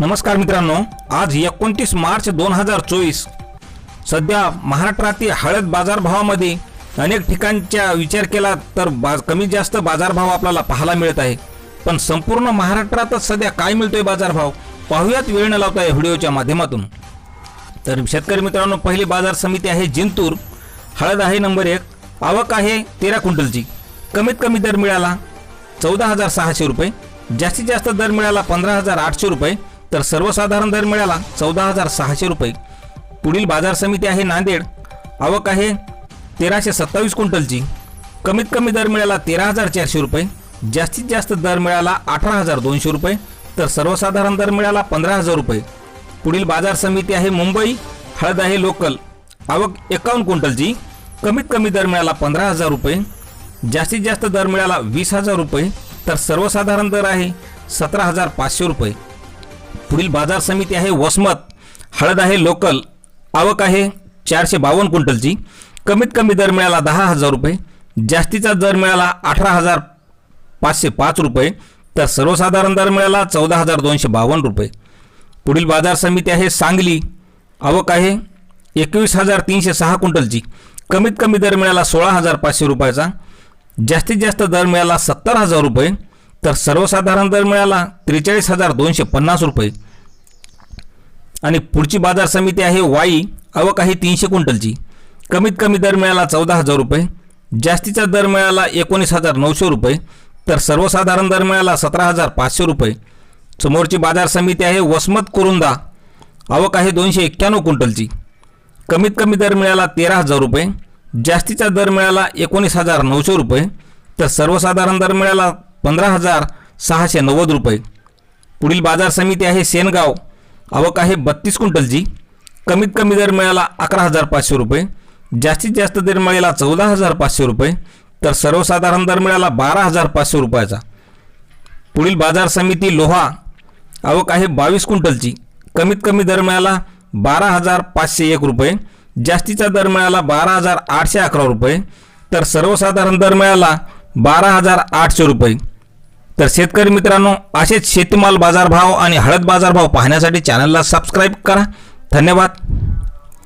नमस्कार मित्रांनो आज एकोणतीस मार्च दोन हजार चोवीस. सध्या महाराष्ट्रातील हळद बाजारभावामध्ये अनेक ठिकाणच्या विचार केला तर बाज कमी जास्त बाजारभाव आपल्याला पाहायला मिळत आहे. पण संपूर्ण महाराष्ट्रातच सध्या काय मिळतोय बाजारभाव? पाहूयात वेळ न लावता या व्हिडिओच्या माध्यमातून. तर शेतकरी मित्रांनो पहिली बाजार समिती आहे जिंतूर. हळद आहे नंबर एक. आवक आहे तेरा क्विंटलची. कमीत कमी दर मिळाला चौदा हजार सहाशे रुपये. जास्तीत जास्त दर मिळाला पंधरा हजार आठशे रुपये. तर सर्वसाधारण दर मिळाला चौदा हजार सहाशे रुपये. पुढील बाजार समिती आहे नांदेड. आवक आहे तेराशे सत्तावीस क्विंटलची. कमीत कमी दर मिळाला तेरा हजार चारशे रुपये. जास्तीत जास्त दर मिळाला अठरा हजार दोनशे रुपये. तर सर्वसाधारण दर मिळाला पंधरा हजार रुपये. पुढील बाजार समिती आहे मुंबई. हळद आहे लोकल. आवक एकावन्न क्विंटलची. कमीत कमी दर मिळाला पंधरा हजार रुपये. जास्तीत जास्त दर मिळाला वीस हजार रुपये. तर सर्वसाधारण दर आहे सतरा हजार पाचशे रुपये. पुढील बाजार समिती आहे वसमत. हळद आहे लोकल. आवक आहे चारशे बावन्न क्विंटलची. कमीत कमी दर मिळाला दहा हजार रुपये. जास्तीचा दर मिळाला अठरा हजार पाचशे पाच रुपये. तर सर्वसाधारण दर मिळाला चौदा हजार दोनशे बावन्न रुपये. पुढील बाजार समिती आहे सांगली. आवक आहे एकवीस हजार तीनशे सहा क्विंटलची. कमीत कमी दर मिळाला सोळा हजार पाचशे रुपयाचा. जास्तीत जास्त दर मिळाला सत्तर हजार रुपये. तर सर्वसाधारण दर मिळाला त्रेचाळीस हजार दोनशे पन्नास रुपये. आणि पुढची बाजार समिती आहे वाई आवक आहे तीनशे क्विंटलची. कमीत कमी दर मिळाला चौदा हजार रुपये. जास्तीचा दर मिळाला एकोणीस हजार नऊशे रुपये. तर सर्वसाधारण दर मिळाला सतरा हजार पाचशे रुपये. समोरची बाजार समिती आहे वसमत कुरुंदा. आवक आहे दोनशे एक्क्याण्णव क्विंटलची. कमीत कमी दर मिळाला तेरा हजार रुपये. जास्तीचा दर मिळाला एकोणीस हजार नऊशे रुपये. तर सर्वसाधारण दर मिळाला पंधरा हजार सहाशे नव्वद रुपये. पुढील बाजार समिती आहे सेनगाव. आवक आहे बत्तीस क्विंटलची. कमीत कमी दर मिळाला अकरा हजार पाचशे रुपये. जास्तीत जास्त दर मिळाला चौदा हजार पाचशे रुपये. तर सर्वसाधारण दर मिळाला बारा हजार पाचशे रुपयाचा. पुढील बाजार समिती लोहा. आवक आहे बावीस क्विंटलची. कमीत कमी दर मिळाला बारा हजार पाचशे एक रुपये. जास्तीचा दर मिळाला बारा हजार आठशे अकरा रुपये. तर सर्वसाधारण दर मिळाला बारा हजार आठशे रुपये. तर शेतकरी मित्रांनो असेच शेतीमाल बाजारभाव आणि हळद बाजारभाव पाहण्यासाठी चॅनलला सबस्क्राईब करा. धन्यवाद.